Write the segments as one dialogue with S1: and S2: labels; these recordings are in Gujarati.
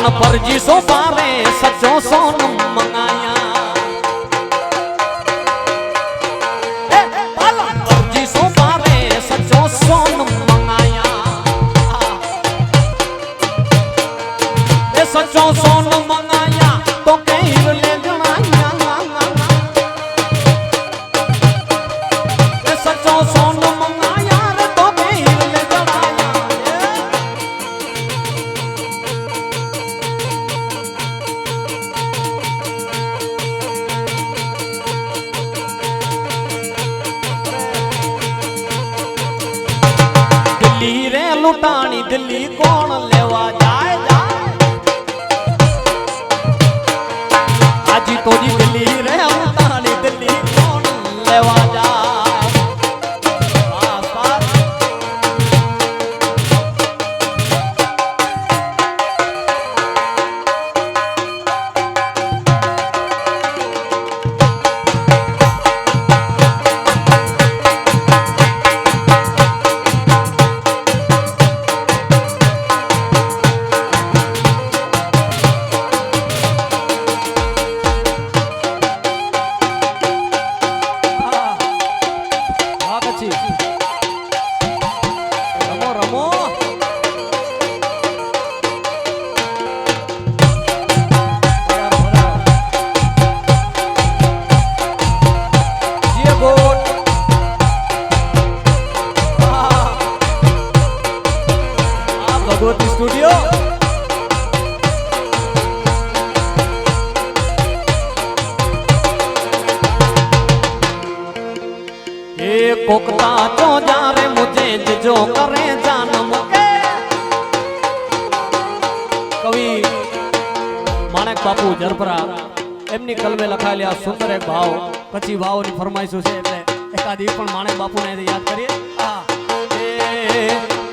S1: પણ પરજી સો પારે સચો સોનમ મંગાયા. રૂટાણી દિલ્હી કોણ લે કોકતા તો જારે મુજે જો કરે જાન મુકે કવિ માણેક બાપુ જરપરા એમની કલમે લખાયેલી આ સુંદર એક ભાવ કચ્છી ભાવની ફરમાઈશું છે એટલે એકાદી પણ માણેક બાપુને યાદ કરીએ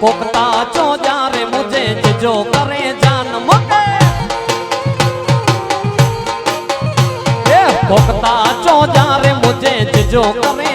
S1: કોકતા ચો જારે મુજે જો કરે જાન મુકે કોકતા ચો જારે મુજે જો કરે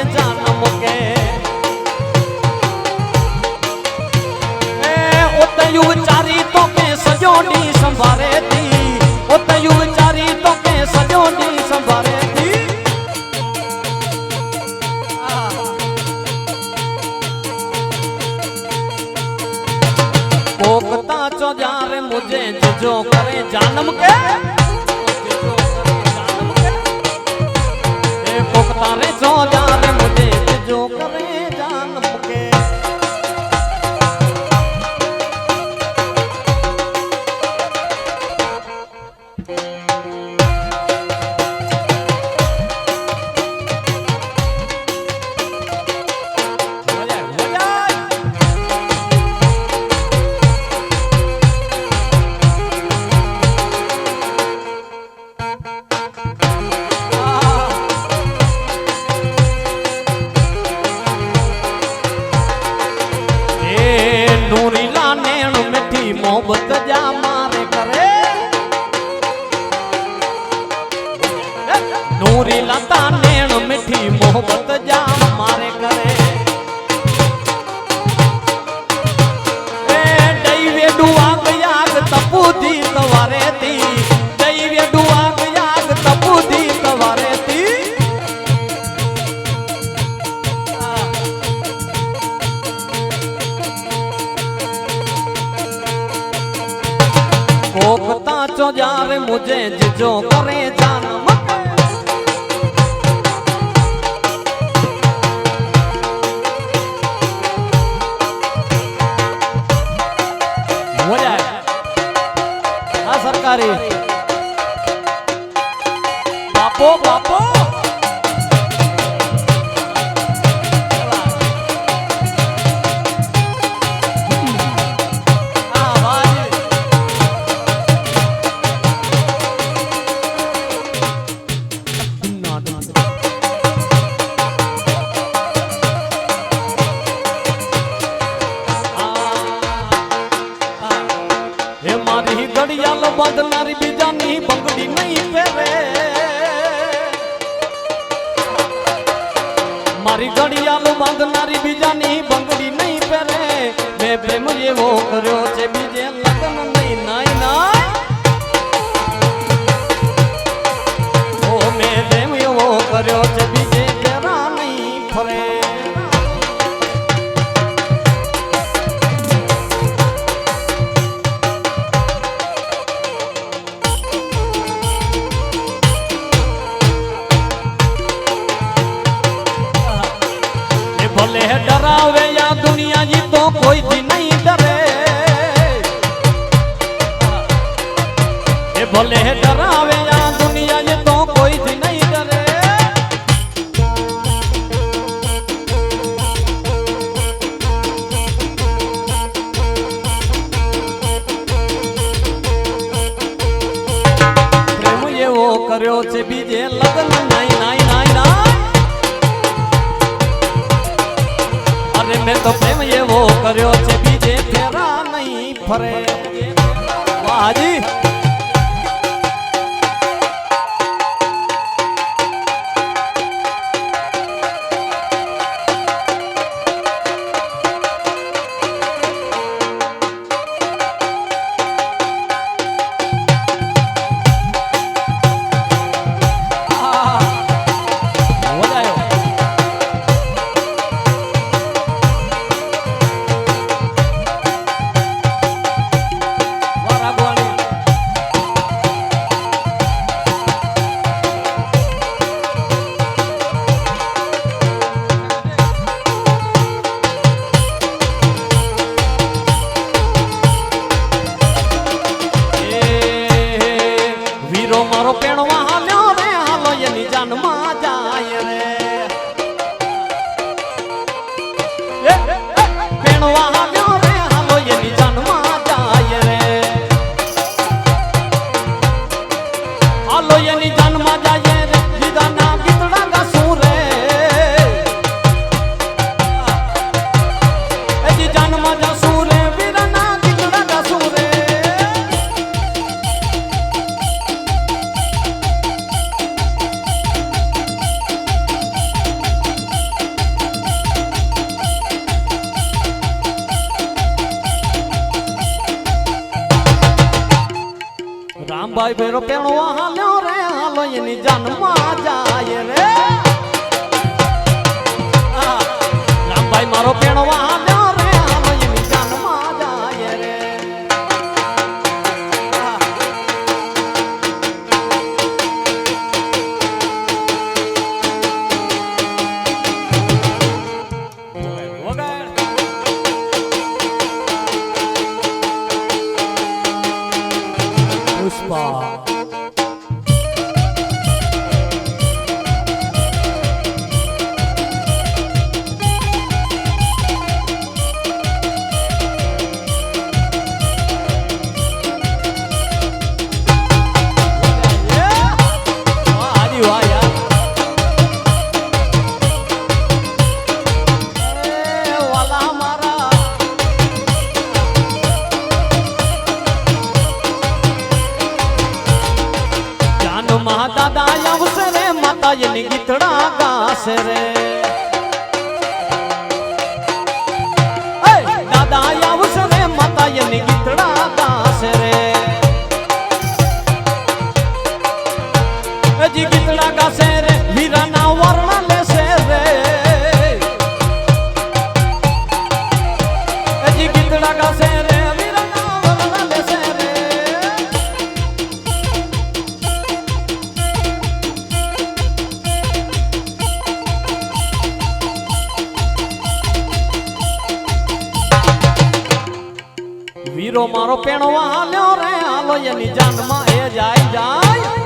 S1: સોબત જા મારે કરે નૂરી લતા નેણ મીઠી મોહબત જા yo corre મારી ઘડિયાળ બાંધનારી બીજાની બંગડી નહીં પહેરે. મેં પ્રેમ એવો કર્યો છે એ ભલે ડરાવે યા દુનિયા જી તો કોઈથી નહીં ડરે પ્રેમ એવો કર્યો છે બીજે લગ્ન નાઈ નાઈ નાઈ નાઈ અરે મેં તો પ્રેમ એવો કર્યો છે બીજે ફેરા નહીં ફરે વાજી વધાયો રામભાઈ ભેરો પેણો હાલ્યો રે હાલો એની જાનમાં જાય રે. રામભાઈ મારો પેણો હાલ્યો માતા એની ગીતડા ગાસ રે. દાદા આવશે રે માતા એની ગીતડા ગાશે રે. હજી ગીતડા ગાશે રે વીરાના વર્ણ વીરો મારો પેણો હાલ્યો રે હાલો એની જાનમાં એ જાય જાય.